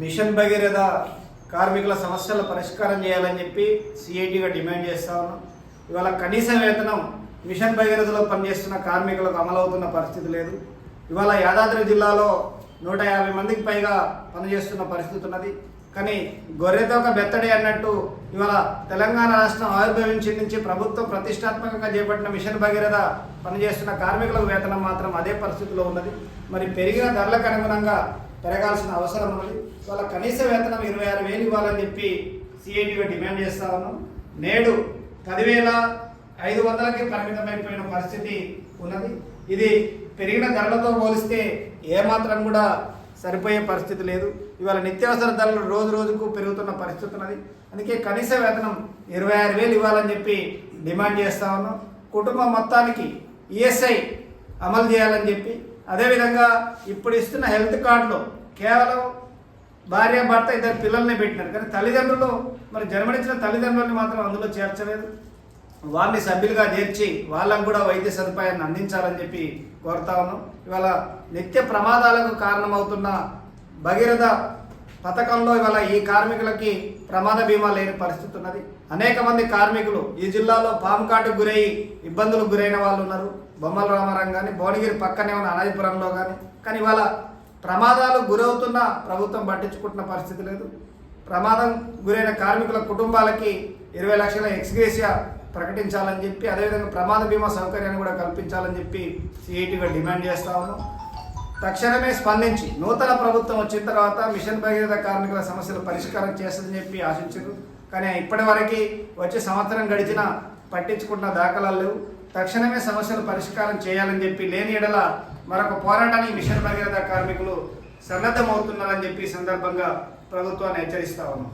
Machine Bhagiratha కార్మికుల సమస్యల పరిష్కారం చేయాలని చెప్పి సిఐటిగా డిమాండ్ చేస్తా ఉన్నాం. ఇవాళ కనీస వేతనం మిషన్ భగీరథలో పనిచేస్తున్న కార్మికులకు అమలవుతున్న పరిస్థితి లేదు. ఇవాళ యాదాద్రి జిల్లాలో నూట యాభై మందికి పైగా పనిచేస్తున్న పరిస్థితి ఉన్నది. కానీ గొర్రెతోక బెత్తడి అన్నట్టు ఇవాళ తెలంగాణ రాష్ట్రం ఆవిర్భవించి నుంచి ప్రభుత్వం ప్రతిష్టాత్మకంగా చేపట్టిన మిషన్ భగీరథ పనిచేస్తున్న కార్మికులకు వేతనం మాత్రం అదే పరిస్థితిలో ఉన్నది. మరి పెరిగిన ధరలకు అనుగుణంగా పెరగాల్సిన అవసరం ఉన్నది. వాళ్ళ కనీస వేతనం ఇరవై ఆరు వేలు ఇవ్వాలని చెప్పి సిఐటిగా డిమాండ్ చేస్తా ఉన్నాం. నేడు పదివేల ఐదు వందలకి పరిమితమైపోయిన పరిస్థితి ఉన్నది. ఇది పెరిగిన ధరలతో పోలిస్తే ఏమాత్రం కూడా సరిపోయే పరిస్థితి లేదు. ఇవాళ నిత్యావసర ధరలు రోజు రోజుకు పెరుగుతున్న పరిస్థితి ఉన్నది. అందుకే కనీస వేతనం ఇరవై ఆరు వేలు ఇవ్వాలని చెప్పి డిమాండ్ చేస్తా ఉన్నాం. కుటుంబం మొత్తానికి ఈఎస్ఐ అమలు చేయాలని చెప్పి అదేవిధంగా ఇప్పుడు ఇస్తున్న హెల్త్ కార్డులో కేవలం భార్య భర్త ఇద్దరు పిల్లల్ని పెట్టినారు. కానీ తల్లిదండ్రులు మరి జన్మనిచ్చిన తల్లిదండ్రులని మాత్రం అందులో చేర్చలేదు. వారిని సభ్యులుగా చేర్చి వాళ్ళకు కూడా వైద్య సదుపాయాన్ని అందించాలని చెప్పి కోరుతా ఉన్నాం. ఇవాళ నిత్య ప్రమాదాలకు కారణమవుతున్న భగీరథ పథకంలో ఇవాళ ఈ కార్మికులకి ప్రమాద బీమా లేని పరిస్థితి ఉన్నది. అనేక మంది కార్మికులు ఈ జిల్లాలో పాము కాటుకు గురయ్యి ఇబ్బందులకు గురైన వాళ్ళు ఉన్నారు. బొమ్మల రామారం కానీ భువనగిరి పక్కనే ఉన్న అనాదిపురంలో కానీ కానీ ఇవాళ ప్రమాదాలు గురవుతున్న ప్రభుత్వం పట్టించుకుంటున్న పరిస్థితి లేదు. ప్రమాదం గురైన కార్మికుల కుటుంబాలకి ఇరవై లక్షల ఎక్స్గ్రేషియా ప్రకటించాలని చెప్పి అదేవిధంగా ప్రమాద బీమా సౌకర్యాన్ని కూడా కల్పించాలని చెప్పి సిఐటిగా డిమాండ్ చేస్తా ఉన్నాం. తక్షణమే స్పందించి నూతన ప్రభుత్వం వచ్చిన తర్వాత మిషన్ భగీరథ కార్మికుల సమస్యలు పరిష్కారం చేస్తుందని చెప్పి ఆశించారు. కానీ ఇప్పటి వరకు వచ్చే సంవత్సరం గడిచినా పట్టించుకున్న దాఖలాలు లేవు. తక్షణమే సమస్యలు పరిష్కారం చేయాలని చెప్పి లేని ఎడల మరొక పోరాటానికి మిషన్ భగీరథ కార్మికులు సన్నద్ధమవుతున్నారని చెప్పి సందర్భంగా ప్రభుత్వాన్ని హెచ్చరిస్తా ఉన్నాం.